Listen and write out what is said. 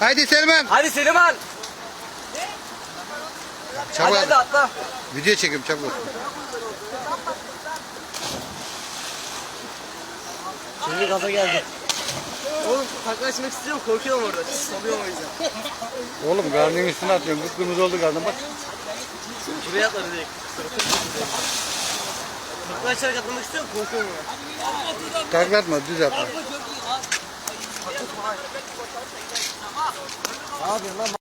Haydi Selman. Hadi Seliman. Çabuk. Hadi hadi atla. Video çekim çabuk. Şimdi gaza geldi. Oo. Oğlum taklaşmak istiyorum korkuyorum orada. Salıyorum o yüzden. Oğlum karnının üstüne atıyorsun. Kıpkırmızı oldu karnın bak. Buraya atladı direkt. Taklaşarak atlamak istiyorum korkuyorum ona. Taklatma düz atla. Ne yapıyorsun lan?